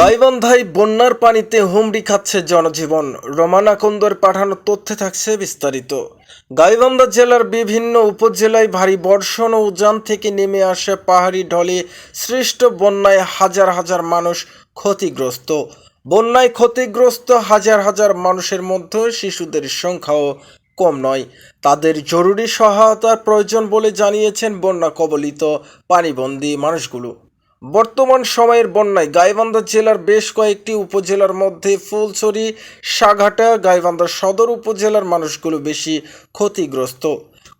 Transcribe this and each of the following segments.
গাইবান্ধায় বন্যার পানিতে হুমড়ি খাচ্ছে জনজীবন। রোমান আকন্দর পাঠানো তথ্যে থাকছে বিস্তারিত। গাইবান্ধা জেলার বিভিন্ন উপজেলায় ভারী বর্ষণ ও উজান থেকে নেমে আসে পাহাড়ি ঢলে সৃষ্ট বন্যায় হাজার হাজার মানুষ ক্ষতিগ্রস্ত। বন্যায় ক্ষতিগ্রস্ত হাজার হাজার মানুষের মধ্যে শিশুদের সংখ্যাও কম নয়। তাদের জরুরি সহায়তার প্রয়োজন বলে জানিয়েছেন বন্যা কবলিত পানিবন্দী মানুষগুলো। বর্তমান সময়ের বন্যায় গাইবান্ধা জেলার বেশ কয়েকটি উপজেলার মধ্যে ফুলছড়ি, সাঘাটা, গাইবান্ধা সদর উপজেলার মানুষগুলো বেশি ক্ষতিগ্রস্ত।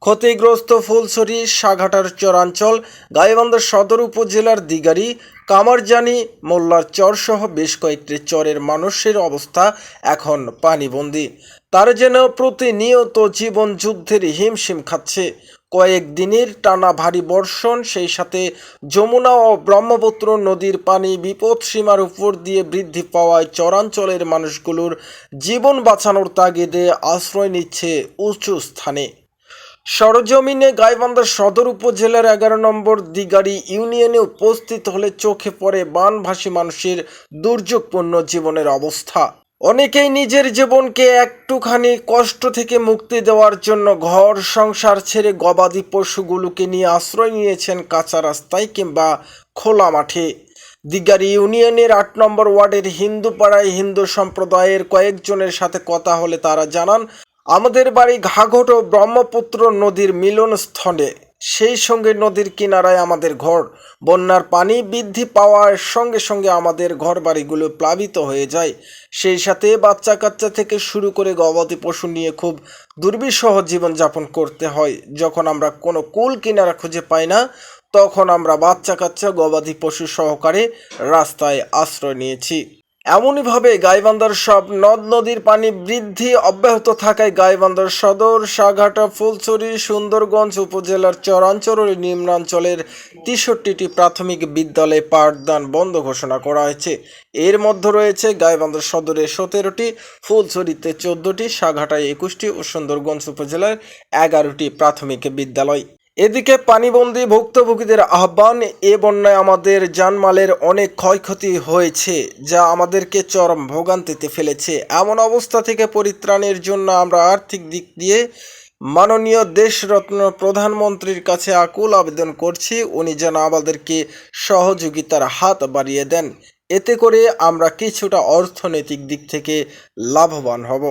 ক্ষতিগ্রস্ত ফুলছড়ি, সাঘাটার চরাঞ্চল, গাইবান্ধা সদর উপজেলার দিগারি, কামারজানি, মোল্লার চরসহ বেশ কয়েকটি চরের মানুষের অবস্থা এখন পানিবন্দী। তারা যেন প্রতিনিয়ত জীবন যুদ্ধের হিমশিম খাচ্ছে। কয়েক দিনের টানা ভারী বর্ষণ, সেই সাথে যমুনা ও ব্রহ্মপুত্র নদীর পানি বিপদ সীমার উপর দিয়ে বৃদ্ধি পাওয়ায় চরাঞ্চলের মানুষগুলোর জীবন বাঁচানোর তাগিদে আশ্রয় নিচ্ছে উঁচু স্থানে। সরজমিনে গাইবান্ধা সদর উপজেলার এগারো নম্বর দিগাড়ি ইউনিয়নে উপস্থিত হলে চোখে পড়ে বানভাসী মানুষের দুর্যোগপূর্ণ জীবনের অবস্থা। অনেকেই নিজের জীবনকে একটুখানি কষ্ট থেকে মুক্তি দেওয়ার জন্য ঘর সংসার ছেড়ে গবাদি পশুগুলোকে নিয়ে আশ্রয় নিয়েছেন কাঁচা রাস্তায় কিংবা খোলা মাঠে। দিগারি ইউনিয়নের আট নম্বর ওয়ার্ডের হিন্দু পাড়ায় হিন্দু সম্প্রদায়ের কয়েকজনের সাথে কথা হলে তারা জানান, আমাদের বাড়ি ঘাঘট ও ব্রহ্মপুত্র নদীর মিলনস্থলে। সেই সঙ্গে নদীর কিনারায় আমাদের ঘর। বন্যার পানি বৃদ্ধি পাওয়ার সঙ্গে সঙ্গে আমাদের ঘর বাড়িগুলো প্লাবিত হয়ে যায়। সেই সাথে বাচ্চা কাচ্চা থেকে শুরু করে গবাদি পশু নিয়ে খুব দুর্বিষহ জীবনযাপন করতে হয়। যখন আমরা কোনো কুল কিনারা খুঁজে পাই না, তখন আমরা বাচ্চা কাচ্চা গবাদি পশু সহকারে রাস্তায় আশ্রয় নিয়েছি। এমনইভাবে গাইবান্ধার সব নদ নদীর পানি বৃদ্ধি অব্যাহত থাকায় গাইবান্ধার সদর, সাঘাটা, ফুলছড়ি, সুন্দরগঞ্জ উপজেলার চরাঞ্চল নিম্নাঞ্চলের তেষট্টিটি প্রাথমিক বিদ্যালয়ে পাঠদান বন্ধ ঘোষণা করা হয়েছে। এর মধ্যে রয়েছে গাইবান্ধার সদরে সতেরোটি, ফুলছড়িতে চোদ্দটি, সাঘাটায় একুশটি ও সুন্দরগঞ্জ উপজেলার এগারোটি প্রাথমিক বিদ্যালয়। এদিকে পানিবন্দী ভুক্তভোগীদের আহ্বান, এ বন্যায় আমাদের জানমালের অনেক ক্ষয়ক্ষতি হয়েছে, যা আমাদেরকে চরম ভোগান্তিতে ফেলেছে। এমন অবস্থা থেকে পরিত্রাণের জন্য আমরা আর্থিক দিক দিয়ে মাননীয় দেশরত্ন প্রধানমন্ত্রীর কাছে আকুল আবেদন করছি। উনি যেন আমাদেরকে সহযোগিতার হাত বাড়িয়ে দেন। এতে করে আমরা কিছুটা অর্থনৈতিক দিক থেকে লাভবান হব।